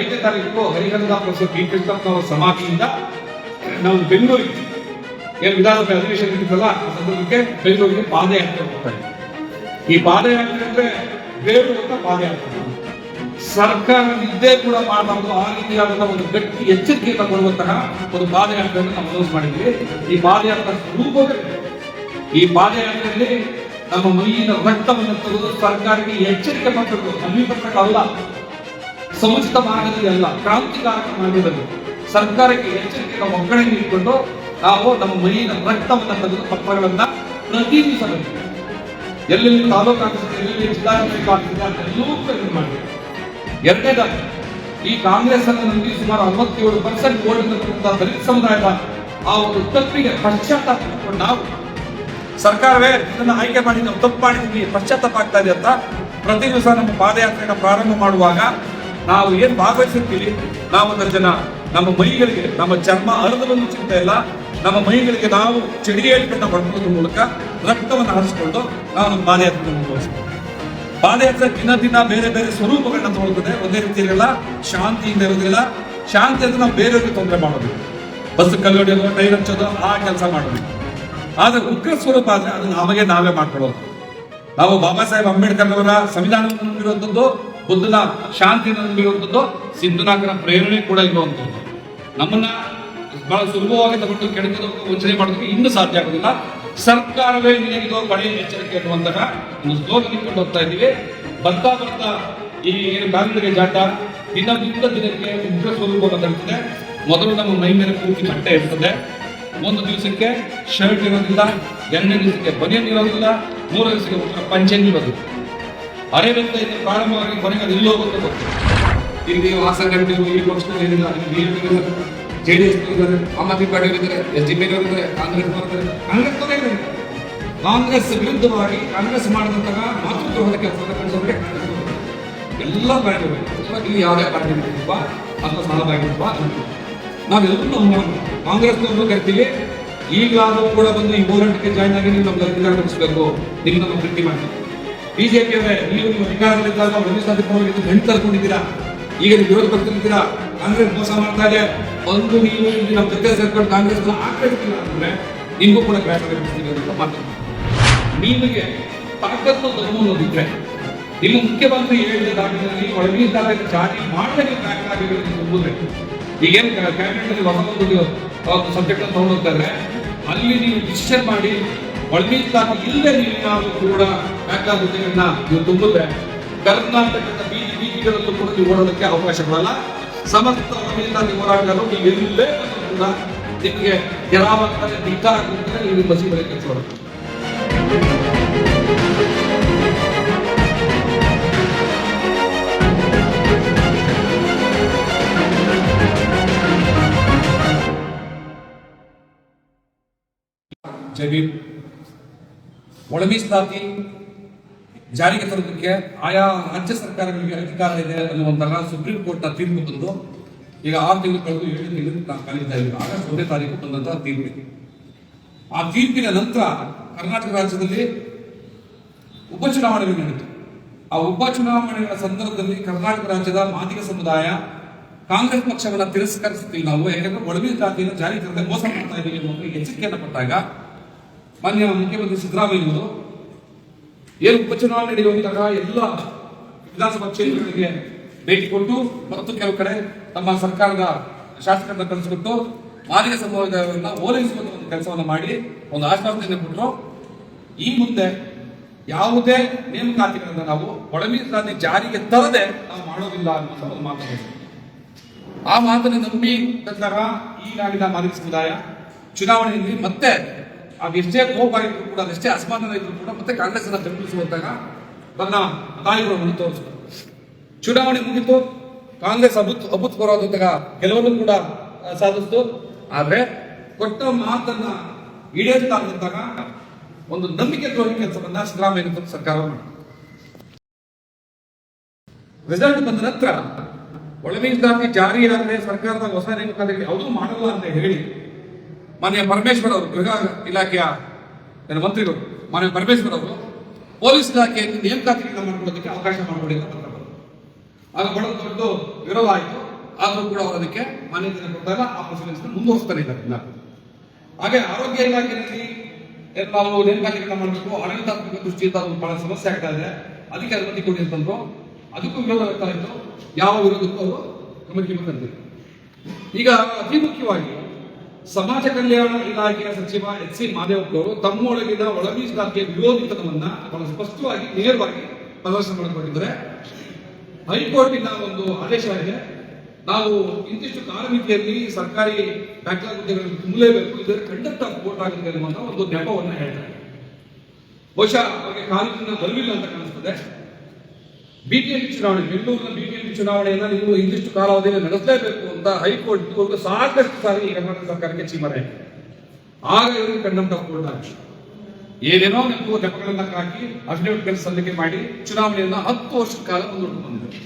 ಐದನೇ ತಾರೀಕು ಹರಿಹರದ ಪ್ರೊಫೆಸರ್ ಕೃಷ್ಣಪ್ಪ ಅವರ ಸಮಾಧಿಯಿಂದ ನಾವು ಬೆಂಗಳೂರಿಗೆ ಏನು ವಿಧಾನಸಭೆ ಅಧಿವೇಶನ ಇಟ್ಟಿದ್ದಲ್ಲ ಆ ಸಂದರ್ಭಕ್ಕೆ ಬೆಂಗಳೂರಿಗೆ ಪಾದಯಾತ್ರೆ ಈ ಪಾದಯಾತ್ರೆ ಅಂದ್ರೆ ಪಾದೆ ಪಾದಯಾತ್ರೆ. ಸರ್ಕಾರ ನಿದ್ದೆ ಕೂಡ ಮಾಡಬಾರದು, ಆ ರೀತಿಯಾದಂತಹ ಒಂದು ಗಟ್ಟಿ ಎಚ್ಚರಿಕೆಯನ್ನು ಕೊಡುವಂತಹ ಒಂದು ಪಾದಯಾತ್ರೆಯನ್ನು ನಾವು ಅನೌನ್ಸ್ ಮಾಡಿದ್ವಿ. ಈ ಪಾದಯಾತ್ರೆ ಸ್ವರೂಪವೇ ಬೇರೆ. ಈ ಪಾದಯಾತ್ರೆಯಲ್ಲಿ ನಮ್ಮ ಮೈಯಿನ ರಕ್ತವನ್ನು ತೆಗೆದು ಸರ್ಕಾರಕ್ಕೆ ಎಚ್ಚರಿಕೆ ಮಾಡಬೇಕು ಸಮೀಪ ಅಲ್ಲ. ಸಮುಚಿತ ಮಾರ್ಗದಲ್ಲಿ ಅಲ್ಲ ಕ್ರಾಂತಿಕಾರಕ ಮಾರ್ಗದಲ್ಲಿ ಸರ್ಕಾರಕ್ಕೆ ಎಚ್ಚರಿಕೆಯ ಒಗ್ಗರಣೆ ಇಟ್ಕೊಂಡು ನಾವು ನಮ್ಮ ಮೈಯಿನ ರಕ್ತವನ್ನು ತೆಗೆದು ಪತ್ರಗಳನ್ನ ಪ್ರತಿನಿಧಿಸಬೇಕು. ಎಲ್ಲೆಲ್ಲಿ ತಾಲೂಕು ಆಗ್ತದೆ ಎಲ್ಲೆಲ್ಲಿ ಜಿಲ್ಲಾಡಳಿತ ಆಗ್ತದೆ ಅದೆಲ್ಲವೂ ಕೂಡ ಇದು ಮಾಡಿ ಎರಡನೇದಾಗಿ, ಈ ಕಾಂಗ್ರೆಸ್ ಅನ್ನು ನಂಬಿ ಸುಮಾರು ಅರವತ್ತೇಳು ಪರ್ಸೆಂಟ್ ಓಟ್ ಇರತಕ್ಕಂಥ ದಲಿತ ಸಮುದಾಯದ ಆ ಒಂದು ತಪ್ಪಿಗೆ ಪಶ್ಚಾತ್ತಾಪ ನಾವು ಸರ್ಕಾರವೇ ಇದನ್ನ ಆಯ್ಕೆ ಮಾಡಿ ನಾವು ತಪ್ಪು ಮಾಡಿದ್ವಿ ಪಶ್ಚಾತ್ತಾಪ ಆಗ್ತಾ ಇದೆ ಅಂತ ಪ್ರತಿ ದಿವಸ ನಮ್ಮ ಪಾದಯಾತ್ರೆಯನ್ನು ಪ್ರಾರಂಭ ಮಾಡುವಾಗ ನಾವು ಏನ್ ಭಾಗವಹಿಸಿರ್ತೀವಿ? ನಾವು ಜನ, ನಮ್ಮ ಮೈಗಳಿಗೆ, ನಮ್ಮ ಚರ್ಮ ಅರ್ಧವನ್ನು ಸಿಗ್ತಾ ಇಲ್ಲ ನಮ್ಮ ಮೈಗಳಿಗೆ ನಾವು ಚಡಿ ಹೇಳಿಕೆಯನ್ನು ಪಡ್ಕೊಳ್ಳೋದ್ರ ಮೂಲಕ ರಕ್ತವನ್ನು ಹರಿಸಿಕೊಂಡು ನಾವು ನಮ್ಮ ಪಾದಯಾತ್ರೆ ಪಾದಯಾತ್ರೆ ದಿನ ದಿನ ಬೇರೆ ಬೇರೆ ಸ್ವರೂಪಗಳನ್ನ ತಗೊಳ್ತದೆ ಒಂದೇ ರೀತಿ ಇರಲ್ಲ ಶಾಂತಿಯಿಂದ ಇರೋದಿಲ್ಲ ಶಾಂತಿ ಅಂದ್ರೆ ನಾವು ಬೇರೆಯವ್ರಿಗೆ ತೊಂದರೆ ಮಾಡೋದು ಬಸ್ ಕಲ್ಲೊಡೆಯೋದು ಟೈರ್ ಹಚ್ಚೋದು ಆ ಕೆಲಸ ಮಾಡೋದು ಆದ್ರೆ ಉಗ್ರ ಸ್ವರೂಪ ಆದ್ರೆ ಅದು ನಮಗೆ ನಾವೇ ಮಾಡ್ಕೊಳ್ಳೋದು ನಾವು ಬಾಬಾ ಸಾಹೇಬ್ ಅಂಬೇಡ್ಕರ್ ಅವರ ಸಂವಿಧಾನವನ್ನು ನಂಬಿರುವಂಥದ್ದು ಬುದ್ಧನ ಶಾಂತಿ ನಂಬಿರುವಂಥದ್ದು ಸಿದ್ಧನಾಗರ ಪ್ರೇರಣೆ ಕೂಡ ಇರುವಂಥದ್ದು. ನಮ್ಮನ್ನ ಬಹಳ ಸುಲಭವಾಗಿ ತಗೊಂಡು ಕೆಡಕದ ವಂಚನೆ ಮಾಡೋದಕ್ಕೆ ಇನ್ನೂ ಸಾಧ್ಯ ಆಗೋದಿಲ್ಲ. ಸರ್ಕಾರವೇ ನಿನಗಿದು ಕಡೆ ಎಚ್ಚರಿಕೆ ಅನ್ನುವಂತಹ ಒಂದು ಸ್ಲೋಗನ್ ಇಟ್ಕೊಂಡು ಹೋಗ್ತಾ ಇದ್ದೀವಿ. ಬರ್ತಾ ಬರ್ತಾ ಈ ಏನು ಕಾನೂನಿಗೆ ಜಾಟ ದಿನದಿಂದ ದಿನಕ್ಕೆ ಉಗ್ರ ಸ್ವರೂಪವನ್ನು ತರುತ್ತದೆ ಮೊದಲು ನಮ್ಮ ಮೈ ಮೇಲೆ ಪೂರ್ತಿ ಬಟ್ಟೆ ಇರ್ತದೆ ಒಂದು ದಿವಸಕ್ಕೆ ಶರ್ಟ್ ಇರೋದಿಲ್ಲ, ಎರಡನೇ ದಿವಸಕ್ಕೆ ಬನಿಯನ್ ಇರೋದಿಲ್ಲ, ಮೂರನೇ ದಿವಸಕ್ಕೆ ಒಂಥರ ಪಂಚೆನ್ ಇರೋದಿಲ್ಲ ಅರೆಬೆಂತೆಯಿಂದ ಪ್ರಾರಂಭವಾಗಿ ಕೊನೆಗೆ ಅದು ಹೋಗುತ್ತೆ ಗೊತ್ತಿಲ್ಲ. ಇಲ್ಲಿ ವಾಸಗಂಟು ಈ ಪಕ್ಷದಲ್ಲಿ ಏನಿಲ್ಲ ಜೆ ಡಿ ಎಸ್ ಇದ್ದಾರೆ ಆಮ್ ಆದ್ಮಿ ಪಾರ್ಟಿ ಇದ್ದಾರೆ ಎಸ್ ಡಿ ಪಿ ಇದ್ದಾರೆ ಕಾಂಗ್ರೆಸ್ ಇದ್ದಾರೆ ಕಾಂಗ್ರೆಸ್ ಇದೆ. ಕಾಂಗ್ರೆಸ್ ವಿರುದ್ಧವಾಗಿ ಕಾಂಗ್ರೆಸ್ ಮಾಡಿದಂತಹ ಮಾತೃತ್ವದ ಕೆಲಸ ಕಳಿಸೋದಕ್ಕೆ. ಎಲ್ಲ ಪಾರ್ಟಿಗಳು ಅಥವಾ ಇಲ್ಲಿ ಯಾವುದೇ ಪಾರ್ಟಿ ಬಾ ಅಥವಾ ಸಹಭಾಗಿತ್ವ ನಾವೆಲ್ಲರೂ ನಾವು ಕಾಂಗ್ರೆಸ್ನವರು ಕರಿತೀವಿ ಈಗಲಾದರೂ ಕೂಡ ಬಂದು ಈ ಹೋರಾಟಕ್ಕೆ ಜಾಯ್ನ್ ಆಗಿ ನೀವು ನಮ್ಗೆ ಅಧಿಕಾರ ನಡೆಸಬೇಕು ನಿಮ್ಮ ನಮ್ಮ ಪ್ರೀತಿ ಮಾಡಿ ಬಿಜೆಪಿ ಅವರೇ, ನೀವು ನಿಮ್ಮ ಅಧಿಕಾರದಲ್ಲಿದ್ದಾಗ ರಮೇಶ್ ಪರವಾಗಿ ಹೆಣ್ಣು ತರ್ಕೊಂಡಿದ್ದೀರಾ? ಈಗ ನೀವು ವಿರೋಧ ಬರ್ತಿರ್ತೀರಾ ಕಾಂಗ್ರೆಸ್ ಮೋಸ ಮಾಡ್ತಾ ಇದೆ. ಒಂದು ನೀವು ಇಲ್ಲಿ ನಮ್ಮ ಜೊತೆ ಸೇರ್ಕೊಂಡು ಕಾಂಗ್ರೆಸ್ ಆಗ್ತಿಲ್ಲ ಅಂದ್ರೆ ನಿಮಗೂ ಕೂಡ ಆಗಿರ್ತೀವಿ ಅಂತ ಮಾತಾಡ್ತಾರೆ ನಿಮಗೆ ತಾಕತ್ತು ಧರ್ಮ ಅನ್ನೋದಿದ್ರೆ ನಿಮ್ಮ ಮುಖ್ಯಮಂತ್ರಿ ಹೇಳಿದ ದಾಖಲೆಯಲ್ಲಿ ಒಳಗಿದ್ದಾಗ ಜಾರಿ ಮಾಡದೆ ನೀವು ದಾಖಲಾಗಿರೋದು ತುಂಬಬೇಕು ಈಗೇನು ಕ್ಯಾಬಿನೆಟ್ ಒಂದು ಸಬ್ಜೆಕ್ಟ್ ಅನ್ನು ತಗೊಂಡು ಹೋಗ್ತಾರೆ ಅಲ್ಲಿ ನೀವು ಡಿಸಿಷನ್ ಮಾಡಿ ಒಳಗಿದ್ದಾಗ ಇಲ್ಲದೆ ನೀವು ನಾವು ಕೂಡ ಬ್ಯಾಕ್ಲಾಗ್ ಹುದ್ದೆಗಳನ್ನ ನೀವು ತುಂಬಿದ್ರೆ ಕರ್ನಾಟಕದ ಬೀದಿ ಬೀದಿಗಳಲ್ಲೂ ಕೂಡ ನೀವು ಓಡೋದಕ್ಕೆ ಅವಕಾಶ ಕೊಡಲ್ಲ. ಸಮಸ್ತ ಒಳಗಿದ್ದಾಗ ಹೋರಾಟಗಾರರು ನೀವು ಎಲ್ಲೇ ಕೂಡ ನಿಮಗೆ ಗೆರಾವಂತಾರೆ ಧಿಕ್ಕಾರ ಕೊಡ್ತಾರೆ, ನೀವು ಬಸಿ ಬರೀ ಕೆಲಸ ಒಳ ಮೀಸಲಾತಿ ಜಾರಿಗೆ ತರೋದಕ್ಕೆ ಆಯಾ ರಾಜ್ಯ ಸರ್ಕಾರಗಳಿಗೆ ಅಧಿಕಾರ ಇದೆ ಅನ್ನುವಂತಹ ಸುಪ್ರೀಂ ಕೋರ್ಟ್ನ ತೀರ್ಪು ಬಂದು ಈಗ ಆರು ತಿಂಗಳು ಕಳೆದು ಏಳು ತಿಂಗಳು ನಾವು ಕಲಿತಾ ಇದ್ದೀವಿ ಆಗಸ್ಟ್ ಒಂದೇ ತಾರೀಕು ಬಂದಂತಹ ತೀರ್ಪು. ಆ ತೀರ್ಪಿನ ನಂತರ ಕರ್ನಾಟಕ ರಾಜ್ಯದಲ್ಲಿ ಉಪಚುನಾವಣೆಗಳು ನಡೆಯಿತು ಆ ಉಪಚುನಾವಣೆಗಳ ಸಂದರ್ಭದಲ್ಲಿ ಕರ್ನಾಟಕ ರಾಜ್ಯದ ಮಾದಿಗ ಸಮುದಾಯ ಕಾಂಗ್ರೆಸ್ ಪಕ್ಷವನ್ನ ತಿರಸ್ಕರಿಸುತ್ತೀವಿ ನಾವು ಯಾಕಂದ್ರೆ ಒಳಗಿನ ಜಾತಿಯನ್ನು ಜಾರಿ ತರದೆ ಮೋಸ ಮಾಡ್ತಾ ಇದ್ದೀವಿ ಎಚ್ಚರಿಕೆಯನ್ನು ಕೊಟ್ಟಾಗ ಮಾನ್ಯ ಮುಖ್ಯಮಂತ್ರಿ ಸಿದ್ದರಾಮಯ್ಯವರು ಏನು ಉಪಚುನಾವಣೆ ನಡೆಯುವಂತಹ ಎಲ್ಲ ವಿಧಾನಸಭಾ ಕ್ಷೇತ್ರಗಳಿಗೆ ಭೇಟಿ ಕೊಟ್ಟು ಮತ್ತು ಕೆಲವು ಕಡೆ ತಮ್ಮ ಸರ್ಕಾರದ ಶಾಸಕರನ್ನ ಕಳಿಸ್ಬಿಟ್ಟು ಮಾಲಿಕ ಸಮುದಾಯವನ್ನ ಓಲೈಸುವಂತ ಒಂದು ಕೆಲಸವನ್ನು ಮಾಡಿ ಒಂದು ಆಶ್ವಾಸನೆಯನ್ನು ಕೊಟ್ಟರು ಈ ಮುಂದೆ ಯಾವುದೇ ನೇಮಕಾತಿಗಳನ್ನ ನಾವು ಒಳಮೀಸಲಾತಿ ಜಾರಿಗೆ ತರದೆ ನಾವು ಮಾಡೋದಿಲ್ಲ ಅನ್ನುವಂಥ ಒಂದು ಮಾತನ್ನು ಆ ಮಾತನ್ನು ನಂಬಿ ನಂತರ ಈಗಾಗಿದ್ದ ಮಾದಿಗ ಸಮುದಾಯ ಚುನಾವಣೆಯಲ್ಲಿ ಮತ್ತೆ ಅದೆಷ್ಟೇ ಕೋಪ ಇದ್ರು ಕೂಡ ಅದೆಷ್ಟೇ ಅಸಮಾಧಾನ ಇದ್ರು ಕೂಡ ಮತ್ತೆ ಕಾಂಗ್ರೆಸ್ ಅನ್ನ ಬೆಂಬಲಿಸುವಂತಾಗ ತನ್ನ ತಾಯಿಗಳನ್ನು ತೋರಿಸಿದರು ಚುನಾವಣೆ ಮುಗಿತು, ಕಾಂಗ್ರೆಸ್ ಅಭೂತ್ ಅಭೂತಪೂರ್ವವಾದಂತಹ ಗೆಲುವನ್ನು ಕೂಡ ಸಾಧಿಸ್ತು. ಆದರೆ ಕೊಟ್ಟ ಮಾತನ್ನ ಈಡೇರಿಸ್ತಾ ಇದ್ದಾಗ ಒಂದು ನಂಬಿಕೆ ತೋರಿಕೆ ಕೆಲಸವನ್ನ ಸಿದ್ದರಾಮಯ್ಯ ಸರ್ಕಾರ ಮಾಡಿತು ರಿಸಲ್ಟ್ ಬಂದ ನಂತರ ಒಳಮೀಸಲಾತಿ ಜಾರಿಯಾದರೆ ಸರ್ಕಾರದ ಹೊಸ ನೇಮಕಾತಿಗಳು ಯಾವುದೂ ಮಾಡಲ್ಲ ಅಂತ ಹೇಳಿ ಮಾನ್ಯ ಪರಮೇಶ್ವರ್ ಅವರು, ಗೃಹ ಇಲಾಖೆಯ ಮಂತ್ರಿಗಳು, ಮಾನ್ಯ ಪರಮೇಶ್ವರ್ ಅವರು, ಪೊಲೀಸ್ ಇಲಾಖೆಯಲ್ಲಿ ನೇಮಕಾತಿಗಳನ್ನ ಮಾಡಿಕೊಳ್ಳೋದಕ್ಕೆ ಅವಕಾಶ ಮಾಡಿಕೊಡಿ ಅಂತ. ಆಗ ಬಹಳ ದೊಡ್ಡ ವಿರೋಧ ಆಯಿತು ಆದರೂ ಕೂಡ ಅವರು ಅದಕ್ಕೆ ಮಾನ್ಯತೆ ಕೊಟ್ಟಾಗ ಆ ಪ್ರೊಸೀಜರ್ಸ್ ಮುಂದುವರಿಸ್ತಾರೆ ಇದ್ದಾರೆ ಇನ್ನ. ಹಾಗೆ ಆರೋಗ್ಯ ಇಲಾಖೆಯಲ್ಲಿ ನಾವು ನೇಮಕಾತಿಗಳನ್ನ ಮಾಡಬೇಕು. ಆಡಳಿತಾತ್ಮಕ ದೃಷ್ಟಿಯಿಂದ ಅದು ಬಹಳ ಸಮಸ್ಯೆ ಆಗ್ತಾ ಇದೆ. ಅದಕ್ಕೆ ಅನುಮತಿ ಕೊಡಿ ಅಂತಂದ್ರು ಅದಕ್ಕೂ ವಿರೋಧ ವ್ಯಕ್ತ ಆಯಿತು ಯಾವ ವಿರೋಧಕ್ಕೂ ಅವರು ಗಮನಕ್ಕೆ ಬಂದಿದೆ ಈಗ ಅತಿ ಮುಖ್ಯವಾಗಿ ಸಮಾಜ ಕಲ್ಯಾಣ ಇಲಾಖೆಯ ಸಚಿವ ಎಚ್ ಸಿ ಮಾದೇವಪ್ಪನವರು ತಮ್ಮೊಳಗಿನ ಒಳ ಮೀಸಲಾತಿಯ ವಿರೋಧಿತನವನ್ನ ಬಹಳ ಸ್ಪಷ್ಟವಾಗಿ, ನೇರವಾಗಿ ಪ್ರದರ್ಶನ ಮಾಡಿಕೊಂಡಿದ್ದಾರೆ. ಹೈಕೋರ್ಟಿನ ಒಂದು ಆದೇಶ ಇದೆ ನಾವು ಇಂತಿಷ್ಟು ಕಾಲಮಿತಿಯಲ್ಲಿ ಸರ್ಕಾರಿ ಬ್ಯಾಕ್ಲಾಗ್ ಹುದ್ದೆಗಳನ್ನು ತುಂಬಲೇಬೇಕು. ಇದರ ಆಫ್ ಕೋರ್ಟ್ ಆಗುತ್ತೆ ಅನ್ನುವಂತ ಒಂದು ನೆಪವನ್ನು ಹೇಳ್ತಾರೆ. ಬಹುಶಃ ಅವರಿಗೆ ಕಾನೂನಿನ ಬರಲಿಲ್ಲ ಅಂತ ಕಾಣಿಸ್ತದೆ. ಬಿಟಿಎಂ ಚುನಾವಣೆ, ಬೆಂಗಳೂರಿನ ಬಿಟಿಎಂ ಚುನಾವಣೆಯನ್ನ ನೀವು ಇಂತಿಷ್ಟು ಕಾಲಾವಧಿಯಲ್ಲಿ ನಡೆಸಲೇಬೇಕು. ಅಂತ ಹೈಕೋರ್ಟ್ ಇದುವರೆಗೂ ಸಾಕಷ್ಟು ಸಾರಿ ಕರ್ನಾಟಕ ಸರ್ಕಾರಕ್ಕೆ ಚೀಮರೆ ಆಗಿದೆ ಆಗ ಇವರು ಆಫ್ ಕೋರ್ಟ್ ಆಗಿದೆ ಏನೇನೋ ನಿಮ್ಮ ನೆಪಗಳನ್ನ ಹಾಕಿ ಅಫಿಡವಿಟ್ ಕೆಲಸ ಸಲ್ಲಿಕೆ ಮಾಡಿ ಚುನಾವಣೆಯನ್ನ ಹತ್ತು ವರ್ಷದ ಕಾಲ ಮುಂದೂಡಿಕೊಂಡು ಬಂದಿದೆ.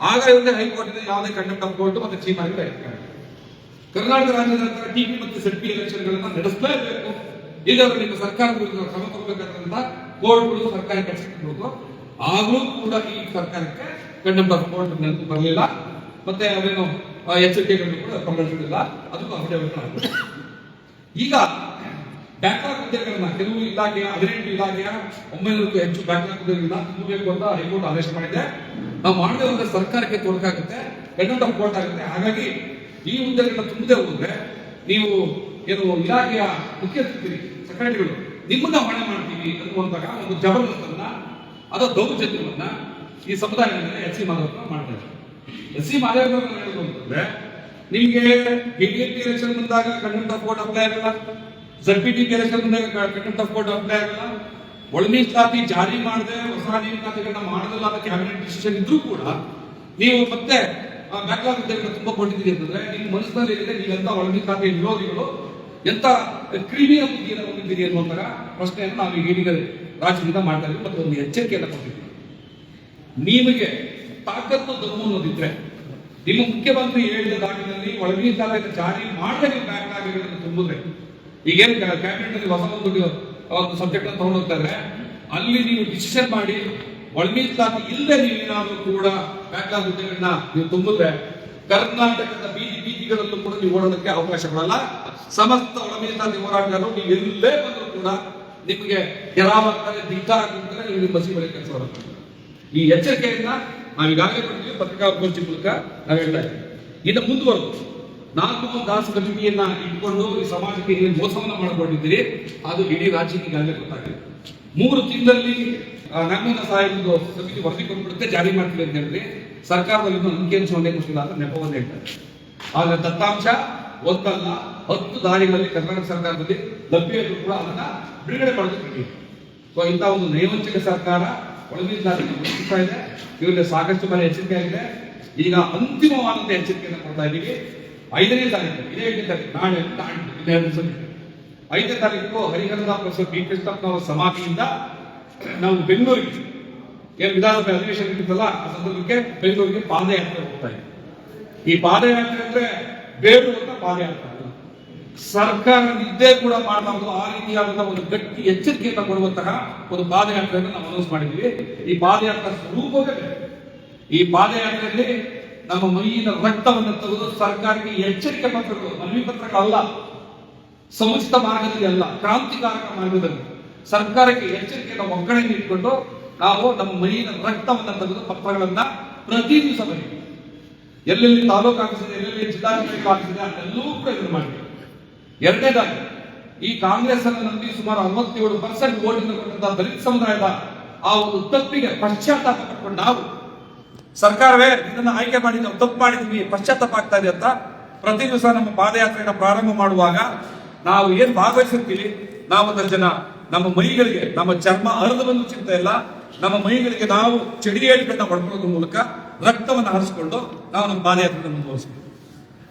ಆಗ ಇವರಿಗೆ ಹೈಕೋರ್ಟ್ ಯಾವುದೇ ಕಂಡಕ್ಟ್ ಆಫ್ ಕೋರ್ಟ್ ಮತ್ತೆ ಚೀಫ್ ಆಗಿ ಕರ್ನಾಟಕ ರಾಜ್ಯದ ನಂತರ ಟಿಪಿ ಮತ್ತು ಸೆಟ್ಪಿ ಎಲೆಕ್ಷನ್ಗಳನ್ನ ನಡೆಸಲೇಬೇಕು ಇಲ್ಲವರು ನಿಮ್ಮ ಸರ್ಕಾರ ವಿರುದ್ಧ ಕ್ರಮ ತಗೋಬೇಕಾದಂತ ಕೋರ್ಟ್ಗಳು ಸರ್ಕಾರ ಕಟ್ಟಿಸಿಕೊಂಡು ಆಗಲೂ ಕೂಡ ಈ ಸರ್ಕಾರಕ್ಕೆ ಕಂಡಕ್ಟ್ ಕೋರ್ಟ್ ನೆನಪು ಬರಲಿಲ್ಲ ಮತ್ತೆ ಅವೇನು ಎಚ್ಚರಿಕೆಗಳನ್ನು ಕೂಡ ಅಫಿಡವಿಟ್ ಹಾಕಿದ್ರು. ಈಗ ಬ್ಯಾಕ್ಲಾಗ್ ಹುದ್ದೆಗಳನ್ನ ಕೆಲವು ಇಲಾಖೆಯ, ಹದಿನೆಂಟು ಇಲಾಖೆಯ, ಒಂಬೈನೂರಕ್ಕೂ ಹೆಚ್ಚು ಬ್ಯಾಕ್ಲಾಗ್ ಹುದ್ದೆಗಳನ್ನ ತುಂಬಬೇಕು ಅಂತ ಹೈಕೋರ್ಟ್ ಆದೇಶ ಮಾಡಿದೆ. ನಾವು ಮಾಡದೆ ಹೋದ್ರೆ ಸರ್ಕಾರಕ್ಕೆ ತೊಡಕಾಗುತ್ತೆ, ಹೆಡ್ ಆಫ್ ಕೋರ್ಟ್ ಆಗುತ್ತೆ. ಹಾಗಾಗಿ ಈ ಹುದ್ದೆಗಳನ್ನ ತುಂಬದೆ ಹೋದ್ರೆ ನೀವು ಏನು ಇಲಾಖೆಯ ಮುಖ್ಯ ಸೆಕ್ರೆಟರಿಗಳು ನಿಮ್ಮನ್ನ ಹೊಣೆ ಮಾಡ್ತೀವಿ ಅನ್ನುವಂತಹ ಒಂದು ಜಬರ್ದಸ್ತನ್ನ ಅದ ದೌರ್ಜನ್ಯವನ್ನ ಈ ಸಮುದಾಯದಲ್ಲಿ ಎಸ್ ಸಿ ಮಾಡ್ತಾ ಮಾಡ್ತಾರೆ ಎಸ್ ಸಿ ನಿಮ್ಗೆ ಬಿಜೆಪಿ ಎಲೆಕ್ಷನ್ ಬಂದಾಗ ಕಂಟೆಂಟ್ ಆಫ್ ಕೋರ್ಟ್ ಅಪ್ಲೈ ಆಗಲ್ಲ. ಜಡ್ಪಿಟಿ ಎಲೆಕ್ಷನ್ ಬಂದಾಗ ಕಂಟೆಂಟ್ ಆಫ್ ಕೋರ್ಟ್ ಅಪ್ಲೈ ಆಗಲ್ಲ. ಒಳ ಮೀಸಲಾತಿ ಜಾರಿ ಮಾಡದೆ ಹೊಸ ನೇಮಕಾತಿಗಳನ್ನ ಮಾಡಲಿಲ್ಲ ಅಂತ ಕ್ಯಾಬಿನೆಟ್ ಡಿಸಿಷನ್ ಇದ್ರೂ ಕೂಡ ನೀವು ಮತ್ತೆ ಬ್ಯಾಕ್ಲಾಗ್ ಹುದ್ದೆಗಳನ್ನ ತುಂಬಾ ಕೊಟ್ಟಿದ್ದೀರಿ ಅಂತಂದ್ರೆ ನಿಮ್ಮ ಮನಸ್ಸಿನಲ್ಲಿ ಏನಿದೆ ನೀವೆಂತ ಒಳ ಮೀಸಲಾತಿ ವಿರೋಧಿಗಳು ಎಂತ ಕ್ರಿಮಿಯ ಬುದ್ಧಿಯನ್ನು ಹೊಂದಿದ್ದೀರಿ ಅನ್ನುವಂತಹ ಪ್ರಶ್ನೆಯನ್ನು ನಾವು ಈಗ ರಾಜ್ಯದಿಂದ ಮಾಡ್ತಾ ಇದ್ದೀವಿ. ಮತ್ತು ಒಂದು ಎಚ್ಚರಿಕೆಯನ್ನು ಕೊಟ್ಟಿದ್ದೀವಿ ನಿಮಗೆ ತಾಕತ್ತು ತಗೋ ಅನ್ನೋದಿದ್ರೆ, ನಿಮ್ಮ ಮುಖ್ಯಮಂತ್ರಿ ಹೇಳಿದ ದಾಟಿನಲ್ಲಿ ಒಳಮೀಸಲಾತಿಯನ್ನು ಜಾರಿ ಮಾಡದೆ ನೀವು ಬ್ಯಾಕ್ಲಾಗ್ಗಳನ್ನು ತುಂಬಿದ್ರೆ, ಈಗೇನು ಕ್ಯಾಬಿನೆಟ್ ಅಲ್ಲಿ ಹೊಸ ಒಂದು ಸಬ್ಜೆಕ್ಟ್ ಅಂತ ತಗೊಂಡೋಗ್ತಾರೆ ಅಲ್ಲಿ ನೀವು ಡಿಸಿಷನ್ ಮಾಡಿ ಒಳಮೀಸಲಾತಿ ಇಲ್ಲದೆ ನೀವೇನಾದ್ರೂ ಕೂಡ ಬ್ಯಾಕ್ಲಾಗ್ ಹುದ್ದೆಗಳನ್ನ ನೀವು ತುಂಬಿದ್ರೆ, ಕರ್ನಾಟಕದ ಬೀದಿ ಬೀದಿಗಳನ್ನು ಕೂಡ ನೀವು ಓಡೋದಕ್ಕೆ ಅವಕಾಶ ಕೊಡಲ್ಲ ಸಮಸ್ತ ಒಳಮೀಸಲಾತಿ ಹೋರಾಟಗಾರರು, ನೀವು ಎಲ್ಲೇ ಬಂದರೂ ಕೂಡ ನಿಮಗೆ ದಿಟ್ಟ ಕೊಡ್ತಾರೆ ನೀವು ಬಸಿ ಬಳಿ ಕೆಲಸ ಈ ಎಚ್ಚರಿಕೆಯನ್ನ ನಾವು ಈಗಾಗಲೇ ಕೊಟ್ಟಿದ್ದೀವಿ ಪತ್ರಿಕಾಗೋಷ್ಠಿ ಮೂಲಕ ನಾವು ಹೇಳ್ತಾ ಇದ್ದೀವಿ. ಇನ್ನು ಮುಂದುವರೆದು. ನಾಲ್ಕು ದಾಸ ಗಜುಮಿಯನ್ನ ಇಟ್ಕೊಂಡು ಈ ಸಮಾಜಕ್ಕೆ ಏನು ಮೋಸವನ್ನ ಮಾಡಿಕೊಂಡಿದ್ದೀರಿ, ಅದು ಇಡೀ ರಾಜ್ಯಕ್ಕೆ ಈಗಾಗಲೇ ಗೊತ್ತಾಗಿದೆ. ಮೂರು ತಿಂಗಳಲ್ಲಿ ನಮ್ಮನ್ನ ಸಹಾಯ ಸಮಿತಿ ವರದಿ ಕೊಟ್ಬಿಡುತ್ತೆ, ಜಾರಿ ಮಾಡ್ತೀವಿ ಅಂತ ಹೇಳಿದ್ರೆ, ಸರ್ಕಾರದಲ್ಲಿ ಇನ್ನೂ ಒಂದೇ ಕೊಟ್ಟಿಲ್ಲ ಅಂತ ನೆಪವನ್ನು ಹೇಳ್ತಾರೆ. ಆಗ ದತ್ತಾಂಶ, ಒಂದಲ್ಲ, ಹತ್ತು ದಾರಿಗಳಲ್ಲಿ ಕರ್ನಾಟಕ ಸರ್ಕಾರದಲ್ಲಿ ಲಭ್ಯ ಕೂಡ ಅದನ್ನ ಬಿಡುಗಡೆ ಮಾಡಿದ್ರು ಸೊ ಇಂಥ ಒಂದು ನೈವಂಚಿಕ ಸರ್ಕಾರ ಒಳಗಿದ್ದಾಗಿ ಮುಗಿಸ್ತಾ ಇದೆ ಇವರಿಗೆ ಸಾಕಷ್ಟು ಬಾರಿ ಎಚ್ಚರಿಕೆ ಆಗಿದೆ ಈಗ ಅಂತಿಮವಾದಂಥ ಎಚ್ಚರಿಕೆಯನ್ನು ಕೊಡ್ತಾ ಇದ್ದೀವಿ ಐದನೇ ತಾರೀಕು, ಇದೇ ಐದನೇ ತಾರೀಕು, ನಾಳೆ ನಾಳೆ. ಐದನೇ ತಾರೀಕು ಹರಿಹರದ ಪ್ರೊಫೆಸರ್ ಬಿ ಕೃಷ್ಣಪ್ಪನವರ ಸಮಾಧಿಯಿಂದ ನಾವು ಬೆಂಗಳೂರಿಗೆ, ಏನು ವಿಧಾನಸಭೆ ಅಧಿವೇಶನ ಇರ್ತಲ್ಲ ಆ ಸಂದರ್ಭಕ್ಕೆ ಬೆಂಗಳೂರಿಗೆ ಪಾದಯಾತ್ರೆ ಹೋಗ್ತಾ ಇದ್ದೀವಿ ಈ ಪಾದಯಾತ್ರೆ ಅಂದ್ರೆ ಬೇಡುವಂತ ಪಾದಯಾತ್ರೆ ಅಲ್ಲ. ಸರ್ಕಾರ ನಿದ್ದೆ ಕೂಡ ಮಾಡಬಾರ್ದು. ಆ ರೀತಿಯಾದಂತಹ ಒಂದು ಗಟ್ಟಿ ಎಚ್ಚರಿಕೆಯನ್ನು ಕೊಡುವಂತಹ ಒಂದು ಪಾದಯಾತ್ರೆಯನ್ನು ನಾವು ಅನೌನ್ಸ್ ಮಾಡಿದ್ವಿ. ಈ ಪಾದಯಾತ್ರೆ ಸ್ವರೂಪವೇ. ಈ ಪಾದಯಾತ್ರೆಯಲ್ಲಿ ನಮ್ಮ ಮೈಯಿನ ರಕ್ತವನ್ನು ತೆಗೆದು ಸರ್ಕಾರಕ್ಕೆ ಎಚ್ಚರಿಕೆ ಪತ್ರಗಳು ಮನವಿ ಅಲ್ಲ. ಸಮುಚಿತ ಮಾರ್ಗದಲ್ಲಿ ಅಲ್ಲ. ಕ್ರಾಂತಿಕಾರಕ ಮಾರ್ಗದಲ್ಲಿ. ಸರ್ಕಾರಕ್ಕೆ ಎಚ್ಚರಿಕೆಯನ್ನು ಒಗ್ಗರಣೆ ಇಟ್ಕೊಂಡು ನಾವು ನಮ್ಮ ಮೈಯಿನ ರಕ್ತವನ್ನು ತೆಗೆದು ಪತ್ರಗಳನ್ನ ಪ್ರತಿ ದಿವಸ ಎಲ್ಲೆಲ್ಲಿ ತಾಲೂಕು ಆಫೀಸ್ ಎಲ್ಲೆಲ್ಲಿ ಜಿಲ್ಲಾಧಿಕಾರಿ ಆಫೀಸ್ ಇದೆ ಅಲ್ಲೆಲ್ಲವೂ ಕೂಡ ಇದನ್ನು ಮಾಡ್ತೀವಿ ಎರಡನೇದಾಗಿ, ಈ ಕಾಂಗ್ರೆಸ್ ಅನ್ನು ನಂಬಿ ಸುಮಾರು ಅರವತ್ತೇಳು ಪರ್ಸೆಂಟ್ ಓಟಿಂದ ಕೊಟ್ಟಂತಹ ದಲಿತ ಸಮುದಾಯದ ಆ ಒಂದು ತಪ್ಪಿಗೆ ಪಶ್ಚಾತ್ತಾಪ ಪಟ್ಕೊಂಡು ನಾವು ಸರ್ಕಾರವೇ ಇದನ್ನು ಆಯ್ಕೆ ಮಾಡಿ ನಾವು ತಪ್ಪು ಮಾಡಿದ್ವಿ ಪಶ್ಚಾತ್ತಾಪ ಆಗ್ತಾ ಅಂತ ಪ್ರತಿ ದಿವಸ ನಮ್ಮ ಪಾದಯಾತ್ರೆಯನ್ನು ಪ್ರಾರಂಭ ಮಾಡುವಾಗ ನಾವು ಏನ್ ಭಾಗವಹಿಸಿರ್ತೀವಿ? ನಾವೊಂದಷ್ಟು ಜನ, ನಮ್ಮ ಮೈಗಳಿಗೆ, ನಮ್ಮ ಚರ್ಮ ಅರ್ಧವನ್ನು ಚಿಂತೆ ಇಲ್ಲ. ನಮ್ಮ ಮೈಗಳಿಗೆ ನಾವು ಚಡಿ ಪಡ್ಕೊಳ್ಳೋದ್ರ ಮೂಲಕ ರಕ್ತವನ್ನು ಹರಿಸಿಕೊಂಡು ನಾವು ನಮ್ಮ ಪಾದಯಾತ್ರೆಯನ್ನು ಮುಂದುವರಿಸ್ತೀವಿ.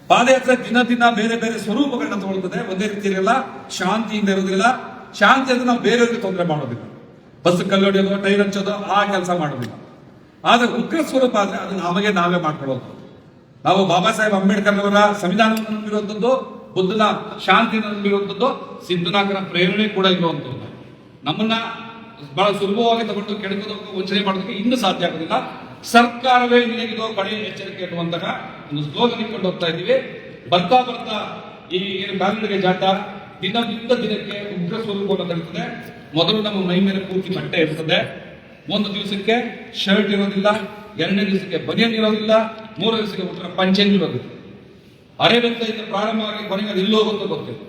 ಪಾದಯಾತ್ರೆ ದಿನ ದಿನ ಬೇರೆ ಬೇರೆ ಸ್ವರೂಪಗಳನ್ನ ತಗೊಳ್ತದೆ. ಒಂದೇ ರೀತಿ ಇರಲ್ಲ ಶಾಂತಿಯಿಂದ ಇರೋದಿಲ್ಲ ಶಾಂತಿ ಅಂದ್ರೆ ನಾವು ಬೇರೆಯವ್ರಿಗೆ ತೊಂದರೆ ಮಾಡೋದಿಲ್ಲ. ಬಸ್ ಕಲ್ಲೊಡೆಯೋದು, ಟೈರ್ ಹಚ್ಚೋದು ಆ ಕೆಲಸ ಮಾಡೋದಿಲ್ಲ. ಆದ್ರೆ ಉಗ್ರ ಸ್ವರೂಪ ಆದ್ರೆ ಅದು ನಮಗೆ ನಾವೇ ಮಾಡ್ಕೊಳ್ಳೋದು. ನಾವು ಬಾಬಾ ಸಾಹೇಬ್ ಅಂಬೇಡ್ಕರ್ ಅವರ ಸಂವಿಧಾನವನ್ನು ನಂಬಿರುವಂತದ್ದು ಬುದ್ಧನ ಶಾಂತಿಯನ್ನು ನಂಬಿರುವಂತದ್ದು ಸಿದ್ಧನಾಗರ ಪ್ರೇರಣೆ ಕೂಡ ಇರುವಂತದ್ದು ನಮ್ಮನ್ನ ಬಹಳ ಸುಲಭವಾಗಿ ತಗೊಂಡು ಕೆಡಕೋದಕ್ಕೂ ವಂಚನೆ ಮಾಡೋದಕ್ಕೆ ಇನ್ನೂ ಸಾಧ್ಯ ಆಗೋದಿಲ್ಲ. ಸರ್ಕಾರವೇ ನಿನಗಿದು ಕಡೆ ಎಚ್ಚರಿಕೆ ಎನ್ನುವಂತಹ ಒಂದು ಸ್ಲೋಗನ್ ಇಟ್ಕೊಂಡು ಹೋಗ್ತಾ ಇದ್ದೀವಿ. ಬರ್ತಾ ಬರ್ತಾ ಈ ಕಾಲ್ನಡಿಗೆ ಜಾಟ ದಿನದಿಂದ ದಿನಕ್ಕೆ ಉಗ್ರ ಸ್ವರೂಪವನ್ನು ತರುತ್ತದೆ ಮೊದಲು ನಮ್ಮ ಮೈ ಮೇಲೆ ಪೂರ್ತಿ ಬಟ್ಟೆ ಇರ್ತದೆ ಒಂದು ದಿವಸಕ್ಕೆ ಶರ್ಟ್ ಇರೋದಿಲ್ಲ, ಎರಡನೇ ದಿವಸಕ್ಕೆ ಬನಿಯನ್ ಇರೋದಿಲ್ಲ, ಮೂರನೇ ದಿವಸಕ್ಕೆ ಉತ್ತರ ಪಂಚಂಗ್ ಇರೋದಿಲ್ಲ. ಅರೆಬೆತ್ತದಿಂದ ಪ್ರಾರಂಭ ಆಗಿ ಕೊನೆಗೆ ಅದು ಎಲ್ಲೋ ಅಂತ ಗೊತ್ತಿಲ್ಲ.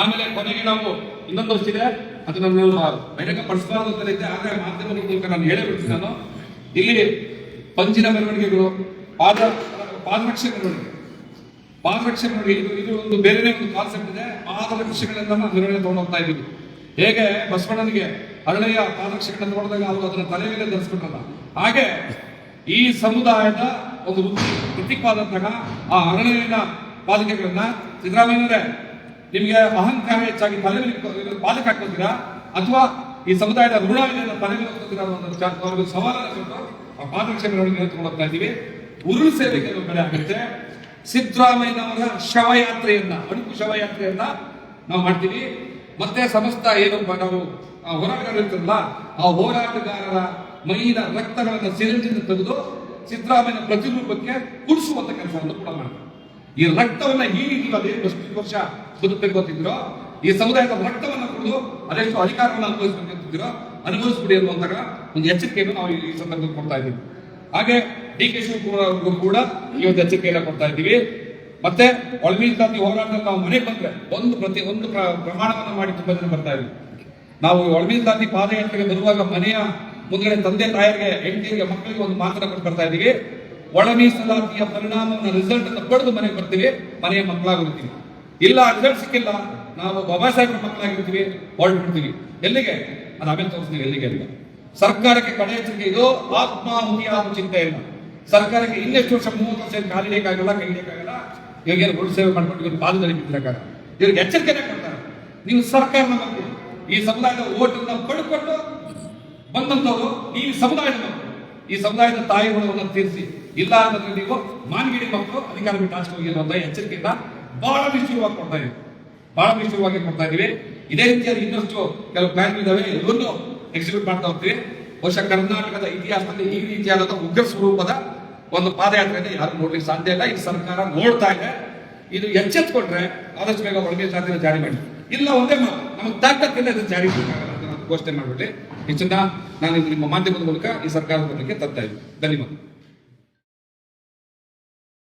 ಆಮೇಲೆ ಕೊನೆಗೆ ನಾವು ಇನ್ನೊಂದು ವರ್ಷಿದೆ ಅದು ನಾನು ಬಹಿರಂಗ ಪಡಿಸಬಾರದು ಅಂತ ಇದೆ ಆದ್ರೆ ಮಾಧ್ಯಮದ ಮೂಲಕ ನಾನು ಹೇಳೇ ಬಿಡ್ತೀನಿ ನಾನು. ಇಲ್ಲಿ ಪಂಚಿನ ಮೆರವಣಿಗೆಗಳು ಪಾದ, ಪಾದರಕ್ಷೆ ಮೆರವಣಿಗೆ ಪಾದರಕ್ಷೆ ಮೆರವಣಿಗೆ ಇದು ಇದು ಒಂದು ಬೇರೆನೇ ಒಂದು ಕಾನ್ಸೆಪ್ಟ್ ಇದೆ. ಪಾದರಕ್ಷೆಗಳೆಲ್ಲ ನಾವು ಮೆರವಣಿಗೆ ತಗೊಂಡು ಹೋಗ್ತಾ ಇದ್ದೀವಿ. ಹೇಗೆ? ಬಸವಣ್ಣನಿಗೆ ಅರಣ್ಯ ಪಾದರಕ್ಷೆಗಳನ್ನು ನೋಡಿದಾಗ ಅವರು ಅದನ್ನ ತಲೆ ಮೇಲೆ ಧರಿಸ್ಬಿಟ್ರಲ್ಲ ಹಾಗೆ ಈ ಸಮುದಾಯದ ಒಂದು ಪ್ರತೀಕವಾದಂತಹ ಆ ಹರಳೆಯ ಪಾಲಿಕೆಗಳನ್ನ, ಸಿದ್ದರಾಮಯ್ಯನವರೇ, ನಿಮಗೆ ಅಹಂಕಾರ ಹೆಚ್ಚಾಗಿ ತಲೆ ಮೇಲೆ ಪಾದಕ್ಕೆ ಹಾಕೋತೀರಾ ಅಥವಾ ಈ ಸಮುದಾಯದ ಋಣ ಇದೆ ತಲೆ ಮೇಲೆ ಅವ್ರಿಗೆ ಸವಾಲನ್ನ ಕೊಟ್ಟು ಆ ಪಾದರಕ್ಷೆ ಮೆರವಣಿಗೆ ಇದ್ದೀವಿ. ಉರುಳು ಸೇವೆಗೆ ಬೆಲೆ ಆಗುತ್ತೆ. ಸಿದ್ದರಾಮಯ್ಯನವರ ಶವಯಾತ್ರೆಯನ್ನ, ಅಣುಕು ಶವಯಾತ್ರೆಯನ್ನ ನಾವು ಮಾಡ್ತೀವಿ. ಮತ್ತೆ ಸಮಸ್ತ ಏನು ನಾವು, ಆ ಹೋರಾಟಗಾರರು ಇರ್ತಾರಲ್ಲ, ಆ ಹೋರಾಟಗಾರರ ಮೈನ ರಕ್ತಗಳನ್ನು ಸಿರಿಂಜಿಂದ ತೆಗೆದು ಸಿದ್ದರಾಮಯ್ಯನ ಪ್ರತಿರೂಪಕ್ಕೆ ಕುಡಿಸುವಂತ ಕೆಲಸವನ್ನು ಕೂಡ ಮಾಡ್ತಾರೆ. ಈ ರಕ್ತವನ್ನ ಹೀಗಿಲ್ಲ ಅದೇ ಎಷ್ಟು ವರ್ಷ ಬದುಕಬೇಕು ಅಂತಿದ್ರು ಈ ಸಮುದಾಯದ ರಕ್ತವನ್ನ ಕುಡಿದು ಅದೆಷ್ಟು ಅಧಿಕಾರವನ್ನು ಅನುಭವಿಸಬೇಕು ಅಂತಿದ್ರು ಅನುಭವಿಸ್ಬಿಡಿ ಅನ್ನುವಂತಹ ಒಂದು ಎಚ್ಚರಿಕೆಯನ್ನು ನಾವು ಈ ಸಂದರ್ಭದಲ್ಲಿ ಕೊಡ್ತಾ ಇದ್ದೀವಿ. ಹಾಗೆ ಡಿ ಕೆ ಶಿವಕುಮಾರ್ ಅವ್ರಿಗೂ ಕೂಡ ಈ ಒಂದು ಎಚ್ಚರಿಕೆಯನ್ನು ಕೊಡ್ತಾ ಇದ್ದೀವಿ. ಮತ್ತೆ ಒಳಮೀಸಲಾತಿ ಹೋರಾಟದಲ್ಲಿ ನಾವು ಮನೆಗೆ ಬಂದ್ರೆ ಒಂದು ಪ್ರತಿ ಒಂದು ಪ್ರ- ಪ್ರಮಾಣವನ್ನು ಮಾಡಿ ತುಂಬಾ ಜನ ಬರ್ತಾ ಇದ್ವಿ ನಾವು ಒಳಮೀಸಲಾತಿ ಪಾದಯಾತ್ರೆಗೆ ಬರುವಾಗ ಮನೆಯ ಮುಂದೆ ತಂದೆ ತಾಯಿಗೆ ಹೆಂಡತಿಗೆ ಮಕ್ಕಳಿಗೆ ಒಂದು ಮಾತನ್ನ ಕೊಟ್ಟು ಬರ್ತಾ ಇದ್ದೀವಿ. ಒಳ ಮೀಸಲಾತಿಯ ಪರಿಣಾಮವನ್ನು ರಿಸಲ್ಟ್ ಅನ್ನು ಪಡೆದು ಮನೆಗೆ ಬರ್ತೀವಿ. ಮನೆಯ ಮಕ್ಕಳಾಗಿರ್ತೀವಿ. ಇಲ್ಲ ರಿಸಲ್ಟ್ ಸಿಕ್ಕಿಲ್ಲ, ನಾವು ಬಾಬಾ ಸಾಹೇಬ್ರ ಮಕ್ಕಳಾಗಿರ್ತೀವಿ, ಹೊರಟ್ಬಿಡ್ತೀವಿ. ಎಲ್ಲಿಗೆ? ಅದು ಆಮೇಲೆ ತೋರಿಸ್ತೀನಿ ಎಲ್ಲಿಗೆ ಸರ್ಕಾರಕ್ಕೆ ಕಡೆ ಎಚ್ಚರಿಕೆ ಇದು ಆತ್ಮಾಹುತಿ ಆಗುವ ಚಿಂತೆ ಇಲ್ಲ. ಸರ್ಕಾರಕ್ಕೆ ಇನ್ನೆಷ್ಟು ವರ್ಷ ಮೂವತ್ತು ವರ್ಷ ಕಾಲಿಡಕ್ಕಾಗಲ್ಲ ಇವಾಗ ಏನು ಗುರು ಸೇವೆ ಮಾಡ್ಕೊಂಡು ಇವರು ಪಾದದಲ್ಲಿ ಬಿದ್ದಕ್ಕಾಗಲ್ಲ ಇವ್ರಿಗೆ ಎಚ್ಚರಿಕೆನೆ ಕೊಡ್ತಾರೆ. ನೀವು ಸರ್ಕಾರದ ಮಕ್ಕಳು. ಈ ಸಮುದಾಯದ ಓಟನ್ನ ಪಡ್ಕೊಂಡು ಬಂದಂತವರು ಈ ಸಮುದಾಯದ ಮಕ್ಕಳು. ಈ ಸಮುದಾಯದ ತಾಯಿ ಋಣವನ್ನು ತೀರಿಸಿ. ಇಲ್ಲ ಅಂತಂದ್ರೆ ನೀವು ಮಾನಗಿಡಿ ಮಕ್ಕಳು ಅಧಿಕಾರ ಬಿಟ್ಟು ಅಷ್ಟು ಹೋಗಿ ಅನ್ನುವಂಥ ಎಚ್ಚರಿಕೆಯಿಂದ ಬಹಳ ನಿಶ್ಚಿತವಾಗಿ ಕೊಡ್ತಾ ಇದ್ದೀವಿ ಬಹಳ ನಿಶ್ಚಿತವಾಗಿ ಕೊಡ್ತಾ ಇದೀವಿ ಇದೇ ರೀತಿಯಾದ ಇನ್ನಷ್ಟು ಕೆಲವು ಪ್ಲಾನ್ ಇದಾವೆ. ಎಲ್ಲವನ್ನೂ ಎಕ್ಸಿಕ್ಯೂಟ್ ಮಾಡ್ತಾ ಹೋಗ್ತೀವಿ. ಬಹುಶಃ ಕರ್ನಾಟಕದ ಇತಿಹಾಸದಲ್ಲಿ ಈ ರೀತಿಯಾದಂತಹ ಉಗ್ರ ಸ್ವರೂಪದ ಒಂದು ಪಾದಯಾತ್ರೆಯನ್ನು ಯಾರು ನೋಡ್ಲಿಕ್ಕೆ ಸಾಧ್ಯ ಇಲ್ಲ. ಈ ಸರ್ಕಾರ ನೋಡ್ತಾ ಇದೆ. ಇದು ಎಚ್ಚೆತ್ಕೊಂಡ್ರೆ ಆದಷ್ಟು ಬೇಗ ಒಳಗೆ ಸಾಧ್ಯ ಜಾರಿ ಮಾಡಿ. ಇಲ್ಲ ಒಂದೇ ನಮಗೆ ತಾಕತ್ತಿಲ್ಲ ಇದು ಜಾರಿ ಘೋಷಣೆ ಮಾಡ್ಬಿಟ್ಟು. ಹೆಚ್ಚಿನ ನಾನು ನಿಮ್ಮ ಮಾಧ್ಯಮದ ಮೂಲಕ ಈ ಸರ್ಕಾರದ ಬಗ್ಗೆ ತರ್ತಾ ಇದ್ದೀನಿ. ಧನ್ಯವಾದ.